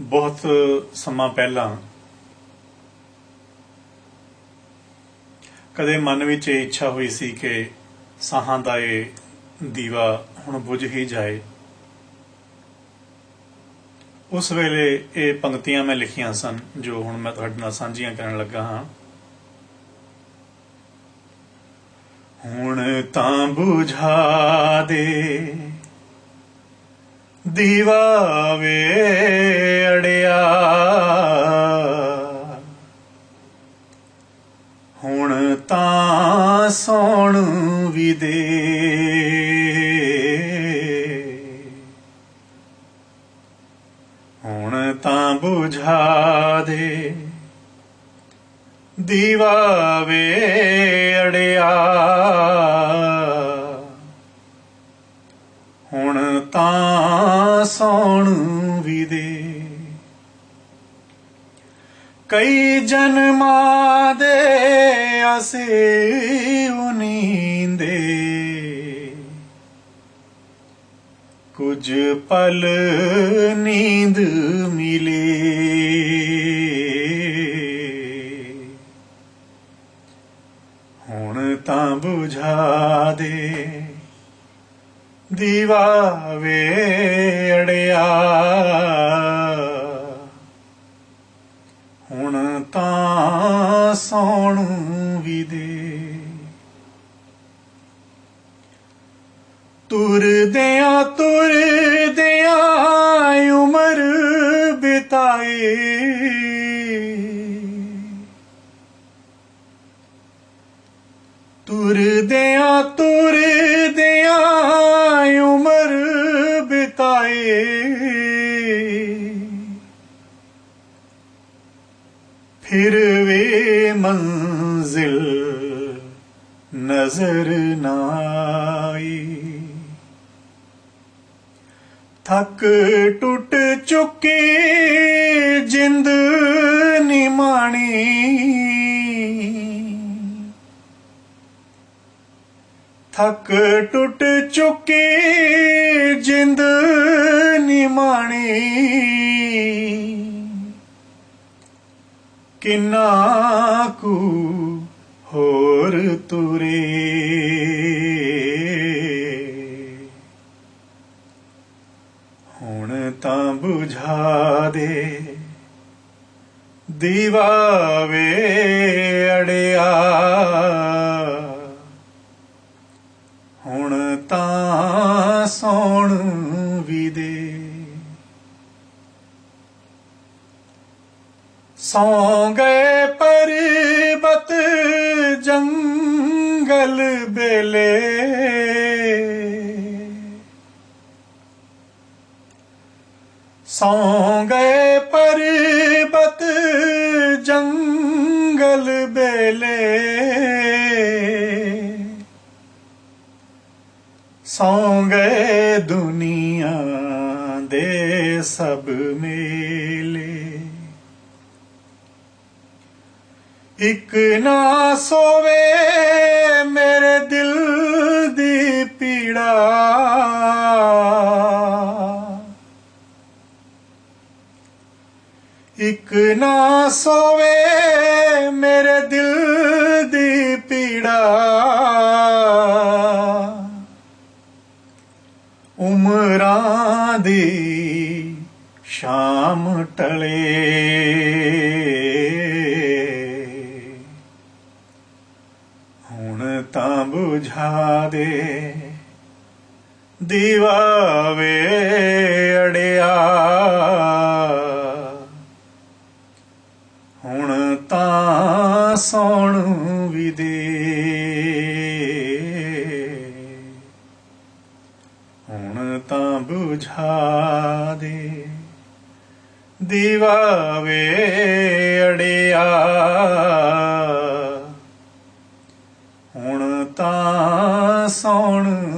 ਬਹੁਤ ਸਮਾਂ ਪਹਿਲਾਂ ਕਦੇ ਮਨ ਵਿੱਚ ਇਹ ਇੱਛਾ ਹੋਈ ਸੀ ਕਿ ਸਾਹਾਂ ਦਾ ਇਹ ਦੀਵਾ ਹੁਣ ਬੁਝ ਹੀ ਜਾਏ। ਉਸ ਵੇਲੇ ਇਹ ਪੰਕਤੀਆਂ ਮੈਂ ਲਿਖੀਆਂ ਸਨ, ਜੋ ਹੁਣ ਮੈਂ ਤੁਹਾਡੇ ਨਾਲ ਸਾਂਝੀਆਂ ਕਰਨ ਲੱਗਾ ਹਾਂ। ਹੁਣ ਤਾਂ ਬੁਝਾ ਦੇ। ਦੀਵਾ ਵੇ ਅੜਿਆ। ਹੁਣ ਤਾਂ ਸੌਣ ਵੀ ਦੇ। ਹੁਣ ਤਾਂ ਬੁਝਾ ਦੇ। ਦੀਵਾ ਵੇ ਅੜਿਆ ਹੁਣ ਤਾਂ ਸੌਣ ਵੀ ਦੇ। ਕਈ ਜਨਮਾਂ ਦੇ ਅਸੇ ਉਨੀਂਦੇ ਕੁਝ ਪਲ ਨੀਂਦ ਮਿਲੇ। ਹੁਣ ਤਾਂ ਬੁਝਾ ਦੇ। ਦੀਵਾ ਵੇ ਅੜਿਆ ਹੁਣ ਤਾਂ ਸੌਣ ਵੀ ਦੇ। ਤੁਰਦਿਆਂ ਤੁਰਦਿਆਂ ਉਮਰ ਬਿਤਾਏ ਤੁਰਦਿਆਂ ਤੁਰਦਿਆਂ ਫਿਰਵੇ ਮੰਜ਼ਿਲ ਨਜ਼ਰ ਨਾ ਆਈ ਥੱਕ ਟੁੱਟ ਚੁੱਕੀ ਜਿੰਦ ਨਿਮਾਣੀ ਥੱਕ ਟੁੱਟ ਚੁੱਕੀ ਜਿੰਦ ਨਿਮਾਣੀ ਕਿੰਨਾ ਕੁ ਹੋਰ ਤੁਰੇ। ਹੁਣ ਤਾਂ ਬੁਝਾ ਦੇ ਦੀਵਾ ਵੇ ਅੜਿਆ। ਹੁਣ ਤਾਂ ਸੌਣ ਵੀ ਦੇ। ਸੌ ਗਏ ਪਰਬਤ ਜੰਗਲ ਬੇਲੇ ਸੌ ਗਏ ਪਰਬਤ ਜੰਗਲ ਬੇਲੇ ਸੌ ਗਏ ਦੁਨੀਆ ਦੇ ਸਭ ਮੇਲੇ। ਇੱਕ ਨਾ ਸੋਵੇ ਮੇਰੇ ਦਿਲ ਦੀ ਪੀੜਾ। ਇੱਕ ਨਾ ਸੋਵੇ ਮੇਰੇ ਦਿਲ ਦੀ ਪੀੜਾ। ਉਮਰਾਂ ਦੀ ਸ਼ਾਮ ਟਲੇ। ਬੁਝਾ ਦੇ। ਦੀਵਾ ਵੇ ਅੜਿਆ। ਹੁਣ ਤਾਂ ਸੌਣ ਵੀ ਦੇ। ਹੁਣ ਤਾਂ ਬੁਝਾ ਦੇ। ਦੀਵਾ ਵੇ ਅੜਿਆ ਹੁਣ ਤਾਂ ਸੌਣ।